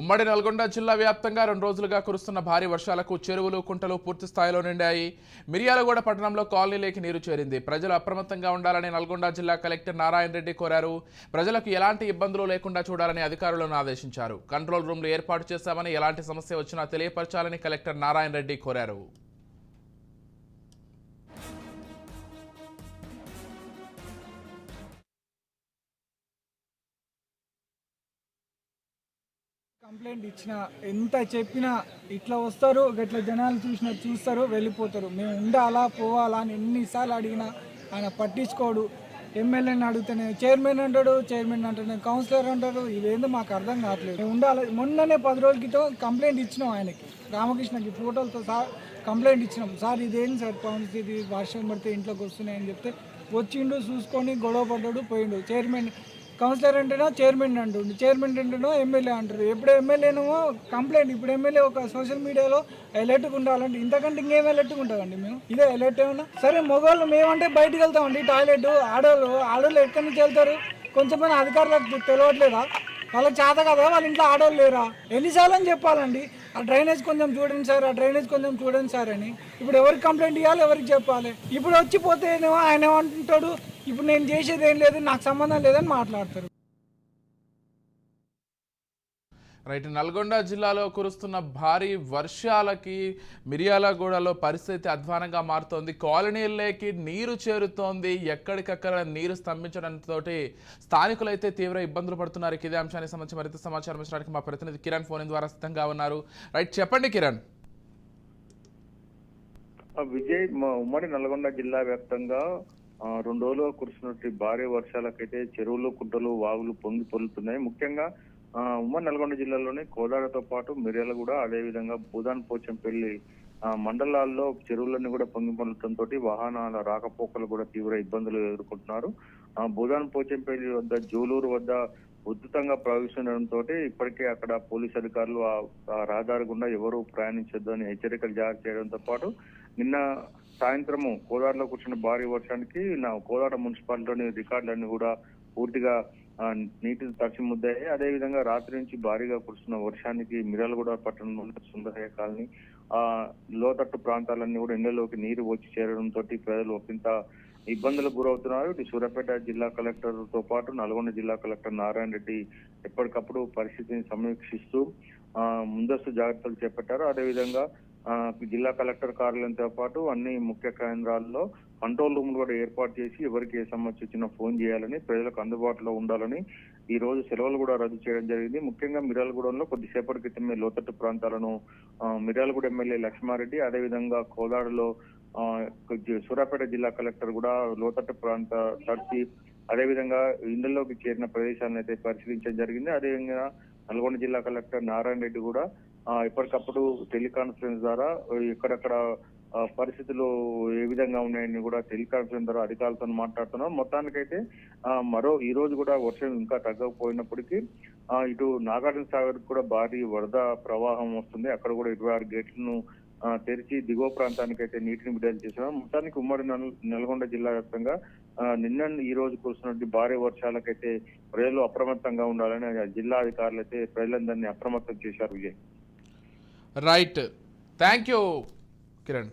ఉమ్మడి నల్గొండ జిల్లా వ్యాప్తంగా రెండు రోజులుగా కురుస్తున్న భారీ వర్షాలకు చెరువులు కుంటలు పూర్తి స్థాయిలో నిండాయి. మిర్యాలగూడ పట్టణంలో కాలనీలోకి నీరు చేరింది. ప్రజలు అప్రమత్తంగా ఉండాలని నల్గొండ జిల్లా కలెక్టర్ నారాయణ రెడ్డి కోరారు. ప్రజలకు ఎలాంటి ఇబ్బందులు లేకుండా చూడాలని అధికారులను ఆదేశించారు. కంట్రోల్ రూమ్లు ఏర్పాటు చేశామని ఎలాంటి సమస్య వచ్చినా తెలియపరచాలని కలెక్టర్ నారాయణ రెడ్డి కోరారు. కంప్లైంట్ ఇచ్చిన ఎంత చెప్పినా ఇట్లా వస్తారు ఇట్లా జనాలు చూసిన చూస్తారు వెళ్ళిపోతారు. మేము ఉండాలా పోవాలా అని ఎన్నిసార్లు అడిగినా ఆయన పట్టించుకోడు. ఎమ్మెల్యేని అడిగితేనే చైర్మన్ అంటాడు చైర్మన్ అంటాడు కౌన్సిలర్ అంటారు ఇవేందో మాకు అర్థం కావట్లేదు. మేము ఉండాలి మొన్ననే పది రోజుల క్రితం కంప్లైంట్ ఇచ్చినాం ఆయనకి. రామకృష్ణకి ఫోటోలతో సార్ కంప్లైంట్ ఇచ్చినాం. సార్ ఇదేంటి సార్ పరిస్థితి వర్షం పడితే ఇంట్లోకి వస్తున్నాయని చెప్తే వచ్చిండు చూసుకొని గొడవ పడ్డాడు పోయిండు. చైర్మన్ కౌన్సిలర్ అంటేనో చైర్మన్ అంటుండు. చైర్మన్ అంటేనో ఎమ్మెల్యే అంటారు. ఎప్పుడు ఎమ్మెల్యేనేమో కంప్లైంట్. ఇప్పుడు ఎమ్మెల్యే ఒక సోషల్ మీడియాలో ఎలర్ట్గా ఉండాలంటే ఇంతకంటే ఇంకేం ఎలర్ట్గా ఉంటామండి మేము ఇదే ఎలర్ట్ ఏమన్నా? సరే మగవాళ్ళు మేమంటే బయటకు వెళ్తామండి టాయిలెట్ ఆడవాళ్ళు ఆడవాళ్ళు ఎక్కడి నుంచి వెళ్తారు? కొంచెం అధికారులకు తెలియట్లేదా వాళ్ళకి చేత కదా వాళ్ళ ఇంట్లో ఆడవాళ్ళు లేరా? ఎన్నిసార్లు అని చెప్పాలండి. ఆ డ్రైనేజ్ కొంచెం చూడండి సార్ ఆ డ్రైనేజ్ కొంచెం చూడండి సార్ అని. ఇప్పుడు ఎవరికి కంప్లైంట్ ఇవ్వాలి ఎవరికి చెప్పాలి? ఇప్పుడు వచ్చిపోతే ఏమో ఆయన ఏమంటుంటాడు? ఇప్పుడు నేను చేసేది ఏం లేదు నాకు సంబంధం లేదని మాట్లాడతారు. రైట్ నల్గొండ జిల్లాలో కురుస్తున్న భారీ వర్షాలకి మిర్యాలగూడలో పరిస్థితి అధ్వానంగా మారుతోంది. కాలనీల్లోకి నీరు చేరుతోంది. ఎక్కడికక్కడ నీరు స్తంభించడంతో స్థానికులైతే తీవ్ర ఇబ్బందులు పడుతున్నారు. ఇదే అంశానికి సంబంధించి మరింత సమాచారం ఇచ్చడానికి మా ప్రతినిధి కిరణ్ ఫోన్ ద్వారా సిద్ధంగా ఉన్నారు. రైట్ చెప్పండి కిరణ్. విజయ్ మా ఉమ్మడి నల్గొండ జిల్లా వ్యాప్తంగా రెండు రోజులుగా కురుస్తున్నటువంటి భారీ వర్షాలకైతే చెరువులు కుంటలు వాగులు పొంగి పొలుతున్నాయి ముఖ్యంగా ఉమ్మడి నల్గొండ జిల్లాలోని కోదాడతో పాటు మిర్యాలగూడ అదేవిధంగా భూదాన్ పోచంపల్లి మండలాల్లో చెరువులన్నీ కూడా పొంగి పొందడంతో వాహనాల రాకపోకలు కూడా తీవ్ర ఇబ్బందులు ఎదుర్కొంటున్నారు. భూదాన్ పోచంపల్లి వద్ద జూలూరు వద్ద ఉధృతంగా ప్రవేశించడంతో ఇప్పటికే అక్కడ పోలీస్ అధికారులు ఆ రహదారి గుండా ఎవరు ప్రయాణించొద్దు అని హెచ్చరికలు జారీ చేయడంతో పాటు నిన్న సాయంత్రము కోదాడలో కూర్చున్న భారీ వర్షానికి నా కోదాడ మున్సిపాలిటీలోని రికార్డులన్నీ కూడా పూర్తిగా నీటిని తరచి ముద్దాయి అదేవిధంగా రాత్రి నుంచి భారీగా కురుస్తున్న వర్షానికి మిర్యాలగూడ పట్టణంలో సుందరయ్య కాలనీ ఆ లోతట్టు ప్రాంతాలన్నీ కూడా ఎండలోకి నీరు వచ్చి చేరడంతో ప్రజలు ఒకంత ఇబ్బందులకు గురవుతున్నారు. ఇటు సూర్యాపేట జిల్లా కలెక్టర్తో పాటు నల్గొండ జిల్లా కలెక్టర్ నారాయణ రెడ్డి ఎప్పటికప్పుడు పరిస్థితిని సమీక్షిస్తూ ముందస్తు జాగ్రత్తలు చేపట్టారు. అదేవిధంగా జిల్లా కలెక్టర్ కార్యాలయంతో పాటు అన్ని ముఖ్య కేంద్రాల్లో కంట్రోల్ రూమ్ కూడా ఏర్పాటు చేసి ఎవరికి ఏ సమస్య వచ్చినా ఫోన్ చేయాలని ప్రజలకు అందుబాటులో ఉండాలని ఈ రోజు సెలవులు కూడా రద్దు చేయడం జరిగింది. ముఖ్యంగా మిర్యాలగూడెంలో కొద్దిసేపటి క్రితమే లోతట్టు ప్రాంతాలను మిర్యాలగూడ ఎమ్మెల్యే లక్ష్మారెడ్డి అదేవిధంగా కోదాడలో సూర్యాపేట జిల్లా కలెక్టర్ కూడా లోతట్టు ప్రాంత తడిచి అదేవిధంగా ఇండ్లలోకి చేరిన ప్రదేశాలను అయితే పరిశీలించడం జరిగింది. అదేవిధంగా నల్గొండ జిల్లా కలెక్టర్ నారాయణ రెడ్డి కూడా ఎప్పటికప్పుడు టెలికాన్ఫరెన్స్ ద్వారా ఎక్కడెక్కడ పరిస్థితులు ఏ విధంగా ఉన్నాయని కూడా టెలికాన్ఫరెన్స్ ద్వారా అధికారులతో మాట్లాడుతున్నాం. మొత్తానికైతే మరో ఈ రోజు కూడా వర్షం ఇంకా తగ్గకపోయినప్పటికీ ఇటు నాగార్జున సాగర్ కూడా భారీ వరద ప్రవాహం వస్తుంది. అక్కడ కూడా ఇరవై ఆరు గేట్లను తెరిచి దిగువ ప్రాంతానికి అయితే నీటిని విడుదల చేశారు మొత్తానికి ఉమ్మడి నల్- నల్గొండ జిల్లా వ్యాప్తంగా నిన్న ఈ రోజు కురుస్తున్నటువంటి భారీ వర్షాలకైతే ప్రజలు అప్రమత్తంగా ఉండాలని జిల్లా అధికారులు అయితే ప్రజలందరినీ అప్రమత్తం చేశారు. Vijay. Right thank you Kiran